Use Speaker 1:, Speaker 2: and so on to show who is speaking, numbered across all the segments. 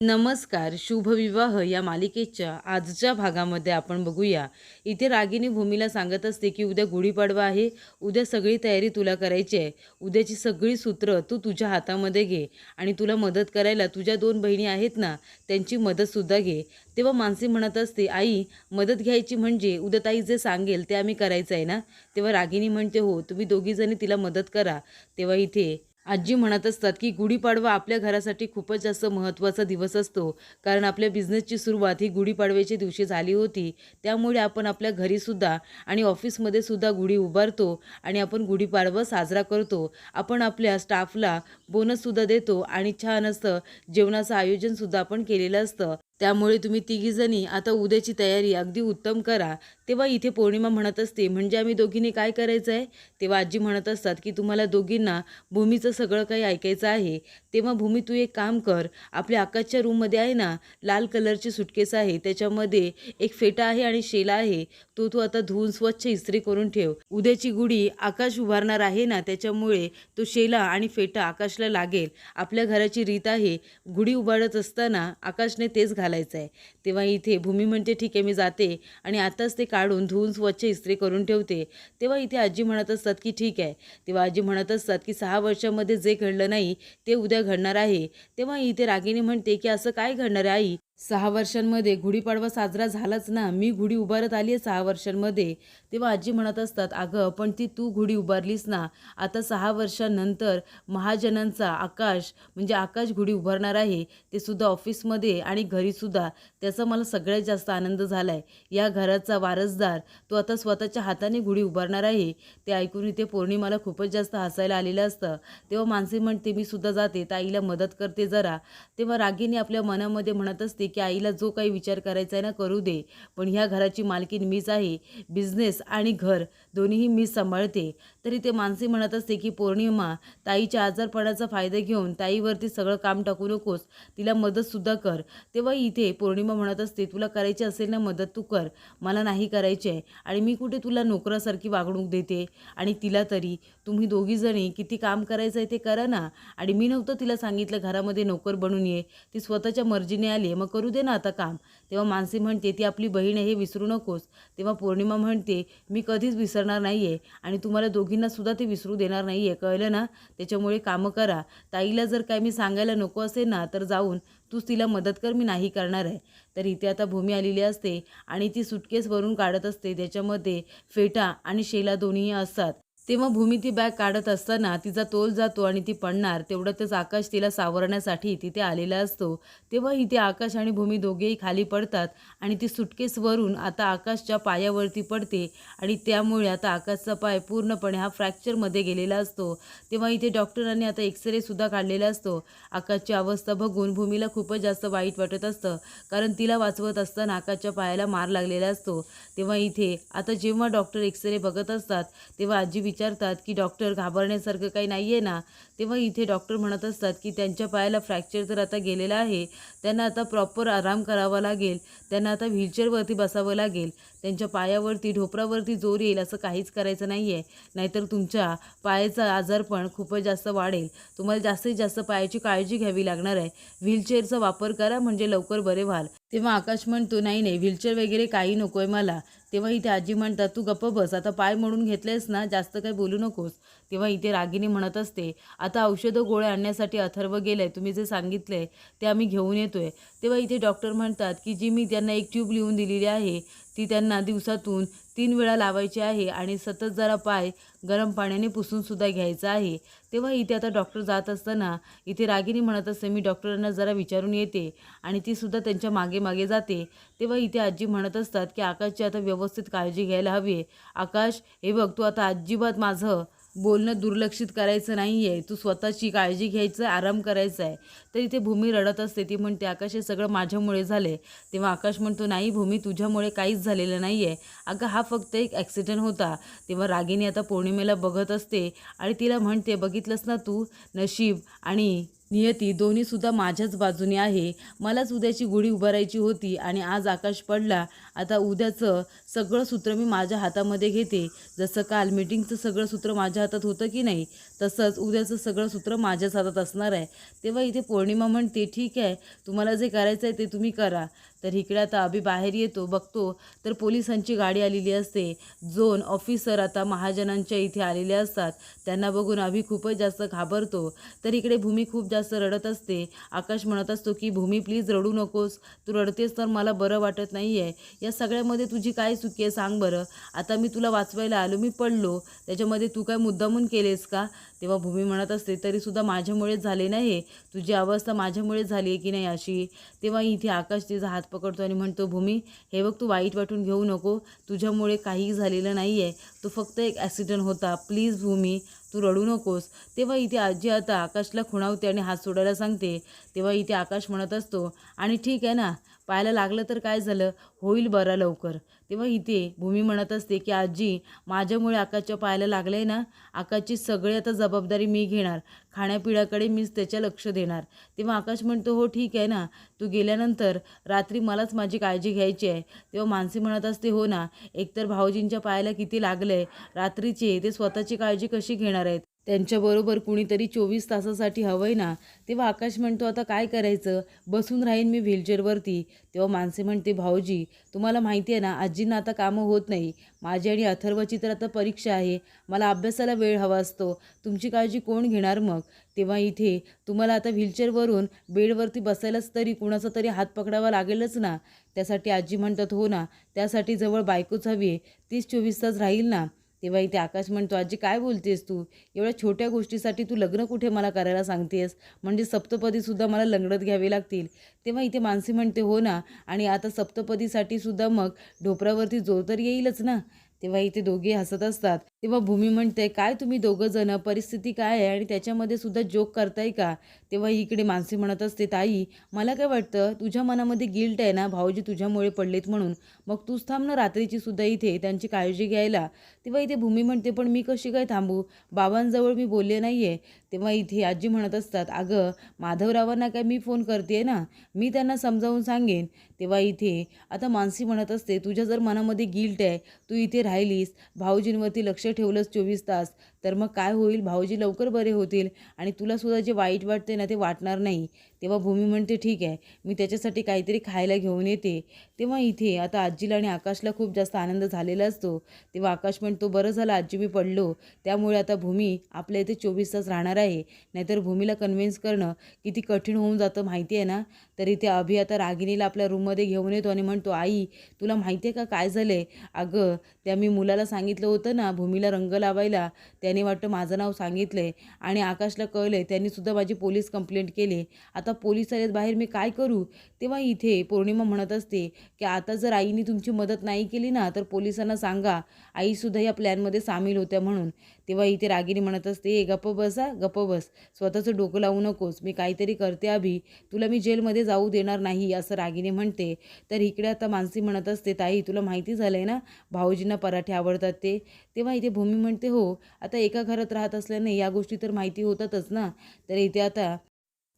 Speaker 1: नमस्कार शुभविवाह या मालिकेच्या आजच्या भागामध्ये आपण बघूया. इथे रागिनी भूमीला सांगत असते की उद्या गुढीपाडवा आहे. उद्या सगळी तयारी तुला करायची आहे. उद्याची सगळी सूत्रं तू तुझ्या हातामध्ये घे आणि तुला मदत करायला तुझ्या दोन बहिणी आहेत ना त्यांची मदतसुद्धा घे. तेव्हा मानसी म्हणत असते आई मदत घ्यायची म्हणजे उद्या ताई जे सांगेल ते आम्ही करायचं आहे ना? तेव्हा रागिनी म्हणते हो तुम्ही दोघीजणी तिला मदत करा. तेव्हा इथे आजी म्हणत असतात की गुढीपाडवा आपल्या घरासाठी खूपच जास्त महत्त्वाचा दिवस असतो. कारण आपल्या बिझनेसची सुरुवात ही गुढीपाडव्याच्या दिवशी झाली होती. त्यामुळे आपण आपल्या घरीसुद्धा आणि ऑफिसमध्ये सुद्धा गुढी उभारतो आणि आपण गुढीपाडवा साजरा करतो. आपण आपल्या स्टाफला बोनससुद्धा देतो आणि छान असं जेवणाचं आयोजनसुद्धा आपण केलेलं असतं. त्यामुळे तुम्ही तिघीजणी आता उद्याची तयारी अगदी उत्तम करा. तेव्हा इथे पौर्णिमा म्हणत असते. म्हणजे आम्ही दोघींनी काय करायचं आहे तेव्हा आजी म्हणत असतात की तुम्हाला दोघींना भूमीचं सगळं काही ऐकायचं आहे. तेव्हा भूमी तू एक काम कर. आपल्या आकाशच्या रूममध्ये आहे ना लाल कलरची सुटकेस आहे. त्याच्यामध्ये एक फेटा आहे आणि शेला आहे. तो तू आता धुवून स्वच्छ इस्त्री करून ठेव. उद्याची गुढी आकाश उभारणार आहे ना त्याच्यामुळे तो शेला आणि फेटा आकाशला लागेल. आपल्या घराची रीत आहे. गुढी उभारत असताना आकाशने तेच घाल घालायचं आहे तेव्हा इथे भूमी म्हणते ठीक आहे मी जाते. आणि आताच ते काढून धुवून स्वच्छ इस्त्री करून ठेवते. तेव्हा इथे आजी म्हणत असतात की ठीक आहे. तेव्हा आजी म्हणत असतात की सहा वर्षामध्ये जे घडलं नाही ते उद्या घडणार आहे. तेव्हा इथे रागिनी म्हणते की असं काय घडणार आहे आई? सहा वर्षांमध्ये गुढीपाडवा साजरा झालाच ना? मी गुढी उभारत आली आहे सहा वर्षांमध्ये. तेव्हा आजी म्हणत असतात अगं पण ती तू गुढी उभारलीस ना? आता सहा वर्षांनंतर महाजनांचा आकाश म्हणजे आकाश गुढी उभारणार आहे. ते सुद्धा ऑफिसमध्ये आणि घरीसुद्धा त्याचा मला सगळ्यात जास्त आनंद झाला आहे या घराचा वारसदार तो आता स्वतःच्या हाताने गुढी उभारणार आहे. ते ऐकून इथे पौर्णिमाला खूपच जास्त हसायला आलेलं असतं. तेव्हा माणसे म्हणते मी सुद्धा जाते. ताईला मदत करते जरा. तेव्हा रागीने आपल्या मनामध्ये म्हणत असते की आईला जो काही विचार करायचा आहे ना करू दे. पण ह्या घराची मालकीन मीच आहे बिझनेस आणि घर दोन्हीही मी सांभाळते. तरी ते मानसी म्हणत असते की पौर्णिमा ताईच्या आजारपणाचा फायदा घेऊन ताईवरती सगळं काम टाकू नकोस तिला मदतसुद्धा कर. तेव्हा इथे पौर्णिमा म्हणत असते तुला करायची असेल ना मदत तू कर. मला नाही करायची आहे. आणि मी कुठे तुला नोकरासारखी वागणूक देते? आणि तिला तरी. तुम्ही दोघीजणी किती काम करायचं आहे ते करा ना. आणि मी नव्हतं तिला सांगितलं घरामध्ये नोकर बनून ये. ती स्वतःच्या मर्जीने आली मग करू दे ना आता काम. तेव्हा मानसी म्हणते ती आपली बहीण आहे हे विसरू नकोस. तेव्हा पौर्णिमा म्हणते मी कधीच विसरणार नाही आहे आणि तुम्हाला दोघींनासुद्धा ते विसरू देणार नाही आहे कळलं ना? त्याच्यामुळे कामं करा. ताईला जर काय मी सांगायला नको असेल ना तर जाऊन तूच तिला मदत कर मी नाही करणार आहे. तर इथे आता भूमी आलेली असते आणि ती सुटकेस वरून काढत असते. त्याच्यामध्ये फेटा आणि शेला दोन्हीही असतात. तेव्हा भूमी ती बॅग काढत असताना तिचा तोल जातो आणि ती पडणार. तेवढ्यातच आकाश तिला सावरण्यासाठी तिथे आलेला असतो. तेव्हा इथे आकाश आणि भूमी दोघेही खाली पडतात आणि ती सुटकेसवरून आता आकाशच्या पायावरती पडते आणि त्यामुळे आता आकाशचा पाय पूर्णपणे हा फ्रॅक्चरमध्ये गेलेला असतो. तेव्हा इथे डॉक्टरांनी आता एक्सरेसुद्धा काढलेला असतो. आकाशची अवस्था बघून भूमीला खूपच जास्त वाईट वाटत असतं. कारण तिला वाचवत असताना आकाशच्या पायाला मार लागलेला असतो. तेव्हा इथे आता जेव्हा डॉक्टर एक्सरे बघत असतात तेव्हा आजी विचारतात की डॉक्टर घाबरण्यासारखं काही नाही आहे ना? तेव्हा इथे डॉक्टर म्हणत असतात की त्यांच्या पायाला फ्रॅक्चर तर आता गेलेला आहे. त्यांना आता प्रॉपर आराम करावा लागेल. त्यांना आता व्हीलचेअरवरती बसावं लागेल. त्यांच्या पायावरती ढोपरावरती जोर येईल असं काहीच करायचं नाही आहे नाहीतर तुमच्या पायाचा आजार पण खूपच जास्त वाढेल. तुम्हाला जास्तीत जास्त पायाची काळजी घ्यावी लागणार आहे. व्हीलचेअरचा वापर करा म्हणजे लवकर बरे व्हाल. तेव्हा आकाश म्हणतो नाही नाही व्हीलचेअर वगैरे काही नको आहे मला. तेव्हा इथे आजी म्हणतात तू गप्प बस आता पाय मोडून घेतलेस ना जास्त काही बोलू नकोस. तेव्हा इथे रागिनी म्हणत असते आता औषधं गोळ्या आणण्यासाठी अथर्व गेलं आहे तुम्ही जे सांगितलं आहे ते आम्ही घेऊन येतो आहे तेव्हा इथे डॉक्टर म्हणतात की जी मी त्यांना एक ट्यूब लिहून दिलेली आहे ती त्यांना दिवसातून तीन वेळा लावायची आहे आणि सतत जरा पाय गरम पाण्याने पुसूनसुद्धा घ्यायचा आहे. तेव्हा इथे आता डॉक्टर जात असताना इथे रागिनी म्हणत असते मी डॉक्टरांना जरा विचारून येते आणि ती सुद्धा त्यांच्या मागे मागे जाते. तेव्हा इथे आजी म्हणत असतात की आकाशची आता व्यवस्थित काळजी घ्यायला हवी आकाश हे बघ तू आता अजिबात माझं बोलणं दुर्लक्षित करायचं नाही आहे तू स्वतःची काळजी घ्यायचं आराम करायचा आहे. तर इथे भूमी रडत असते. ती म्हणते आकाश हे सगळं माझ्यामुळे झाले तेव्हा आकाश म्हणतो नाही भूमी तुझ्यामुळे काहीच झालेलं नाही आहे अगं हा फक्त एक ॲक्सिडेंट होता. तेव्हा रागिनी आता पौर्णिमेला बघत असते आणि तिला म्हणते बघितलंस ना तू? नशीब आणि नियती दोन्हीसुद्धा माझ्याच बाजूने आहे. मलाच उद्याची गुढी उभारायची होती आणि आज आकाश पडला. आता उद्याचं सगळं सूत्र मी माझ्या हातामध्ये घेते. जसं काल मीटिंगचं सगळं सूत्र माझ्या हातात होतं की नाही? तसंच उद्याचं सगळं सूत्र माझ्याच हातात असणार आहे. तेव्हा इथे पौर्णिमा म्हणते ठीक आहे तुम्हाला जे करायचं आहे ते तुम्ही करा. तर इकडे आता अभि बाहेर येतो बघतो. तर पोलिसांची गाडी आलेली असते. जोन ऑफिसर आता महाजनांच्या इथे आलेले असतात. त्यांना बघून अभि खूपच जास्त घाबरतो. तर इकडे भूमी खूप जास्त रडत असते. आकाश म्हणत असतो की भूमी प्लीज रडू नकोस. तू रडतेस तर मला बरं वाटत नाही आहे या सगळ्यामध्ये तुझी काय चुकी आहे सांग बरं. आता मी तुला वाचवायला आलो मी पडलो. त्याच्यामध्ये तू काय मुद्दामून केलेस का? तेव्हा भूमी म्हणत असते तरीसुद्धा माझ्यामुळेच झाले नाही तुझी अवस्था माझ्यामुळेच झाली आहे की नाही अशी? तेव्हा इथे आकाश तिचा हात पकडतो आणि म्हणतो भूमी हे बघ तू वाईट वाटून घेऊ नको. तुझ्यामुळे काहीही झालेलं नाही आहे तो फक्त एक ॲक्सिडेंट होता. प्लीज भूमी तू रडू नकोस. तेव्हा इथे आजी आता आकाशला खुणावते आणि हात सोडायला सांगते. तेव्हा इथे आकाश म्हणत असतो आणि ठीक आहे ना? पायाला लागलं तर काय झालं? होईल बरं लवकर. तेव्हा इथे भूमी म्हणत असते की आजी माझ्यामुळे आकाशच्या पायाला लागलं आहे ना? आकाशची सगळी आता जबाबदारी मी घेणार. खाण्यापिण्याकडे मीच त्याच्या लक्ष देणार. तेव्हा आकाश म्हणतो हो ठीक आहे ना. तू गेल्यानंतर रात्री मलाच माझी काळजी घ्यायची आहे. तेव्हा मानसी म्हणत असते हो ना. एकतर भाऊजींच्या पायाला किती लागलं आहे रात्रीचे ते स्वतःची काळजी कशी घेणार आहेत? त्यांच्याबरोबर कुणीतरी चोवीस तासासाठी हवं आहे ना तेव्हा आकाश म्हणतो आता काय करायचं? बसून राहीन मी व्हीलचेअरवरती. तेव्हा माणसे म्हणते भाऊजी तुम्हाला माहिती आहे ना आजींना आता कामं होत नाही. माझी आणि अथर्वची तर आता परीक्षा आहे. मला अभ्यासाला वेळ हवा असतो. तुमची काळजी कोण घेणार मग? तेव्हा इथे तुम्हाला आता व्हीलचेअरवरून बेडवरती बसायलाच तरी कुणाचा तरी हात पकडावा लागेलच ना. त्यासाठी आजी म्हणतात हो ना त्यासाठी जवळ बायकोच हवी आहे. तीच चोवीस तास राहील ना. तेव्हा इथे आकाश म्हणतो आजी काय बोलतेस तू? एवढ्या छोट्या गोष्टीसाठी तू लग्न कुठे मला करायला सांगतेस? म्हणजे सप्तपदीसुद्धा मला लंगडत घ्यावे लागतील. तेव्हा इथे मानसी म्हणते हो ना आणि आता सप्तपदीसाठी सुद्धा मग ढोपरावरती जोर तर येईलच ना? तेव्हा इथे दोघे हसत असतात. तेव्हा भूमी म्हणते काय तुम्ही दोघं जण? परिस्थिती काय आहे? आणि त्याच्यामध्ये सुद्धा जोक करताय का? तेव्हा इकडे मानसी म्हणत असते ताई मला काय वाटतं? तुझ्या मनामध्ये गिल्ट आहे ना? भाऊजी तुझ्यामुळे पडलेत म्हणून. मग तूच थांब ना रात्रीची सुद्धा इथे त्यांची काळजी घ्यायला. तेव्हा इथे भूमी म्हणते पण मी कशी काय थांबू? बाबांजवळ मी बोलले नाही आहे तेव्हा इथे आजी म्हणत असतात अगं माधवरावांना काय मी फोन करते ना? मी त्यांना समजावून सांगेन. तेव्हा इथे आता मानसी म्हणत असते तुझ्या जर मनामध्ये गिल्ट आहे तू इथे राहिलीस भाऊजींवरती लक्ष ठेवलंस चोवीस तास तर मग काय होईल? भाऊजी लवकर बरे होतील आणि तुलासुद्धा जे वाईट वाटते ना ते वाटणार नाही. तेव्हा भूमी म्हणते ठीक आहे मी त्याच्यासाठी काहीतरी खायला घेऊन येते. तेव्हा इथे आता आजीला आणि आकाशला खूप जास्त आनंद झालेला असतो. तेव्हा आकाश म्हणतो बरं झालं आजी मी पडलो. त्यामुळे आता भूमी आपल्या इथे चोवीस तास राहणार आहे. नाहीतर भूमीला कन्व्हिन्स करणं किती कठीण होऊन जातं माहिती आहे ना? तर इथे अभि आता रागिणीला आपल्या रूममध्ये घेऊन येतो आणि म्हणतो आई तुला माहिती आहे का काय झालं आहे अगं त्या मी मुलाला सांगितलं होतं ना भूमीला रंग लावायला. त्याने वाटतं माझं नाव सांगितलं आहे आणि आकाशला कळलं आहे त्यांनीसुद्धा माझी पोलीस कंप्लेंट केली. आता पोलीस आलेत बाहेर मी काय करू? तेव्हा इथे पौर्णिमा म्हणत असते की आता जर आईने तुमची मदत नाही केली ना तर पोलिसांना सांगा. आईसुद्धा या प्लॅनमध्ये सामील होत्या म्हणून. तेव्हा इथे रागिनी म्हणत असते ए गप्प बसा गप्प बस. स्वतःचं डोकं लावू नकोस. मी काहीतरी करते अभि. तुला मी जेलमध्ये जाऊ देणार नाही असं रागिनी म्हणते. तर इकडे आता मानसी म्हणत असते ताई तुला माहिती झालं आहे ना? भाऊजींना पराठे आवडतात ते. तेव्हा इथे भूमी म्हणते हो आता एका घरात राहत असल्याने या गोष्टी तर माहिती होतातच ना? तर इथे आता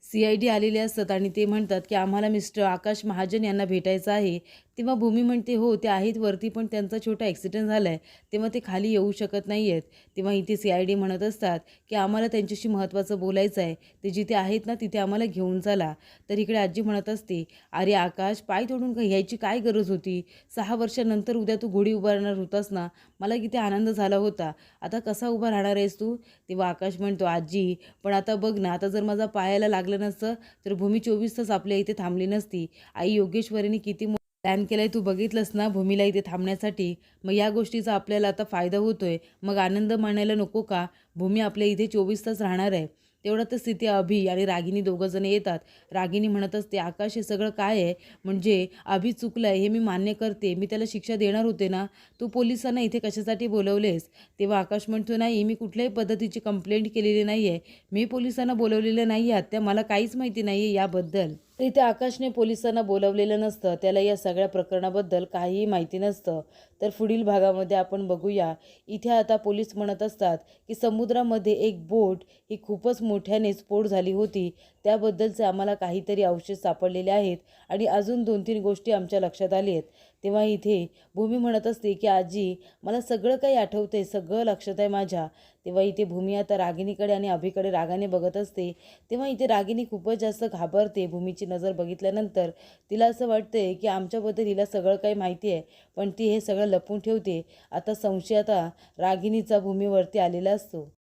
Speaker 1: सी आय डी आलेले असतात आणि ते म्हणतात की आम्हाला मिस्टर आकाश महाजन यांना भेटायचं आहे. तेव्हा भूमी म्हणते हो ते आहेत वरती पण त्यांचा छोटा ॲक्सिडेंट झाला आहे तेव्हा ते खाली येऊ शकत नाही आहेत तेव्हा इथे सी आय डी म्हणत असतात की आम्हाला त्यांच्याशी महत्त्वाचं बोलायचं आहे. ते जिथे आहेत ना तिथे आम्हाला घेऊन चला. तर इकडे आजी म्हणत असते अरे आकाश पाय तोडून घ्यायची यायची काय गरज होती? सहा वर्षानंतर उद्या तू घोडी उभारणार होतास ना? मला किती आनंद झाला होता. आता कसा उभा राहणार आहेस तू? तेव्हा आकाश म्हणतो आजी पण आता बघ ना आता जर माझा पायाला लागलं नसतं तर भूमी चोवीस तास आपल्या इथे थांबली नसती. आई योगेश्वरीने किती प्लॅन केला आहे तू बघितलंस ना भूमीला इथे थांबण्यासाठी? मग या गोष्टीचा आपल्याला आता फायदा होतो आहे मग आनंद मानायला नको का? भूमी आपल्या इथे चोवीस तास राहणार आहे. तेवढं तर स्थिती अभि आणि रागिनी दोघंजणं येतात. रागिनी म्हणत असते आकाश हे सगळं काय आहे? म्हणजे अभि चुकलं आहे हे मी मान्य करते. मी त्याला शिक्षा देणार होते ना? तू पोलिसांना इथे कशासाठी बोलवलेस? तेव्हा आकाश म्हणतो नाही मी कुठल्याही पद्धतीची कंप्लेंट केलेली नाही आहे मी पोलिसांना बोलवलेलं नाही आहे आत्या मला काहीच माहिती नाही आहे याबद्दल. तर इथे आकाशने पोलिसांना बोलवलेलं नसतं. त्याला या सगळ्या प्रकरणाबद्दल काहीही माहिती नसतं. तर पुढील भागामध्ये आपण बघूया. इथे आता पोलीस म्हणत असतात की समुद्रामध्ये एक बोट ही खूपच मोठ्याने स्फोट झाली होती. त्याबद्दलचे आम्हाला काहीतरी अवशेष सापडलेले आहेत. आणि अजून दोन तीन गोष्टी आमच्या लक्षात आली आहेत. तेव्हा इथे भूमी म्हणत असते की आजी मला सगळं काही आठवतं आहे सगळं लक्षात आहे माझ्या. तेव्हा इथे भूमी आता रागिणीकडे आणि अभिकडे रागाने बघत असते. तेव्हा इथे रागिणी खूपच जास्त घाबरते. भूमीची नजर बघितल्यानंतर तिला असं वाटते की आमच्याबद्दल हिला सगळं काही माहिती आहे पण ती हे सगळं लपून ठेवते. आता संशय आता रागिणीचा भूमीवरती आलेला असतो.